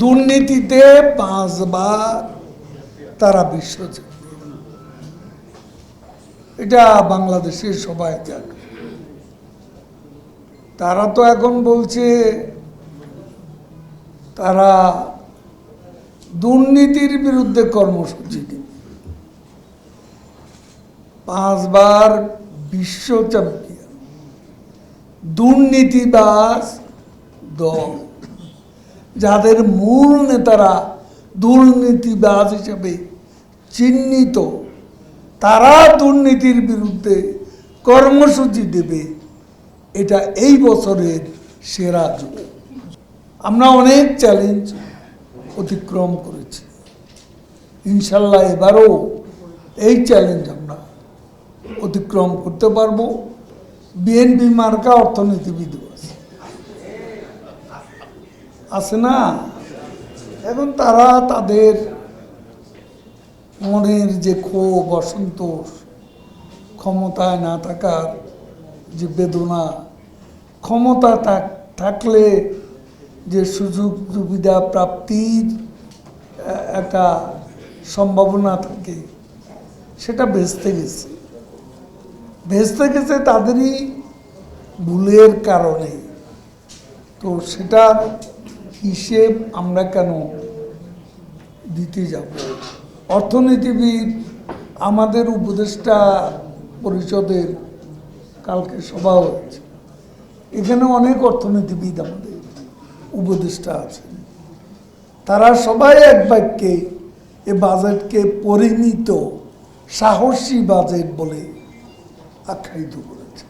দুর্নীতিতে পাঁচবার তারা বিশ্ব। এটা বাংলাদেশের সবাই জানে। তারা তো এখন বলছে তারা দুর্নীতির বিরুদ্ধে কর্মসূচি নেবে পাঁচবার বিশ্ব চ্যাম্পিয়ন দুর্নীতিবাস দল। যাদের মূল নেতারা দুর্নীতিবাজ হিসেবে চিহ্নিত, তারা দুর্নীতির বিরুদ্ধে কর্মসূচি দেবে। এটা এই বছরের সেরা যুগ। আমরা অনেক চ্যালেঞ্জ অতিক্রম করেছি। ইনশাল্লাহ এবারও এই চ্যালেঞ্জ আমরা অতিক্রম করতে পারব। বিএনপি মার্কা অর্থনীতিবিদ আছে না? এখন তারা তাদের মনের যে ক্ষোভ, অসন্তোষ, ক্ষমতায় না থাকার যে বেদনা, ক্ষমতা থাক- থাকলে যে সুযোগ সুবিধা প্রাপ্তির একটা সম্ভাবনা থাকে, সেটা ভেস্তে গেছে। ভেস্তে গেছে তাদেরই ভুলের কারণে। তো সেটার হিসেব আমরা কেন দিতে যাব? অর্থনীতিবিদ, আমাদের উপদেষ্টা পরিষদের কালকে সভা হয়েছে। এখানে অনেক অর্থনীতিবিদ আমাদের উপদেষ্টা আছেন। তারা সবাই এক বাক্যে এ বাজেটকে পরিমিত সাহসী বাজেট বলে আখ্যায়িত করেছে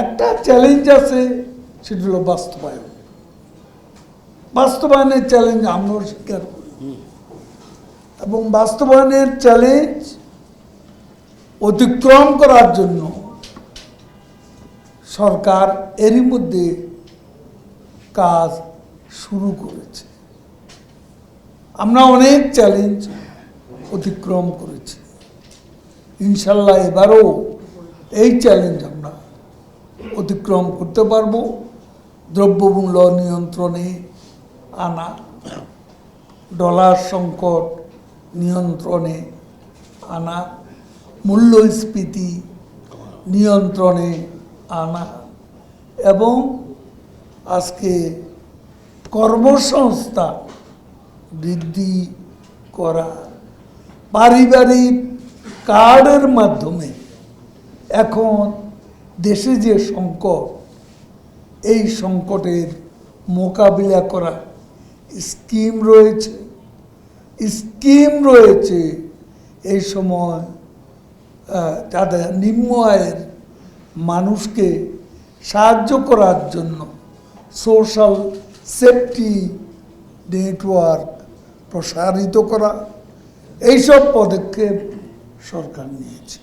একটা চ্যালেঞ্জ আছে, সেটি হলো বাস্তবায়ন। বাস্তবায়নের চ্যালেঞ্জ আমরাও স্বীকার করি এবং বাস্তবায়নের চ্যালেঞ্জ অতিক্রম করার জন্য সরকার এরই মধ্যে কাজ শুরু করেছে। আমরা অনেক চ্যালেঞ্জ অতিক্রম করেছি। ইনশাল্লাহ এবারও এই চ্যালেঞ্জ আমরা অতিক্রম করতে পারব। দ্রব্যমূল্য নিয়ন্ত্রণে আনা। ডলার সংকট নিয়ন্ত্রণে আনা। মূল্যস্ফীতি নিয়ন্ত্রণে আনা। এবং আজকে কর্মসংস্থান বৃদ্ধি করা। পারিবারিক কার্ডের মাধ্যমে এখন দেশে যে সংকট, এই সংকটের মোকাবিলা করা স্কিম রয়েছে স্কিম রয়েছে এই সময় তাদের নিম্ন আয়ের মানুষকে সাহায্য করার জন্য সোশ্যাল সেফটি নেটওয়ার্ক প্রসারিত করা, এইসব পদক্ষেপ সরকার নিয়েছে।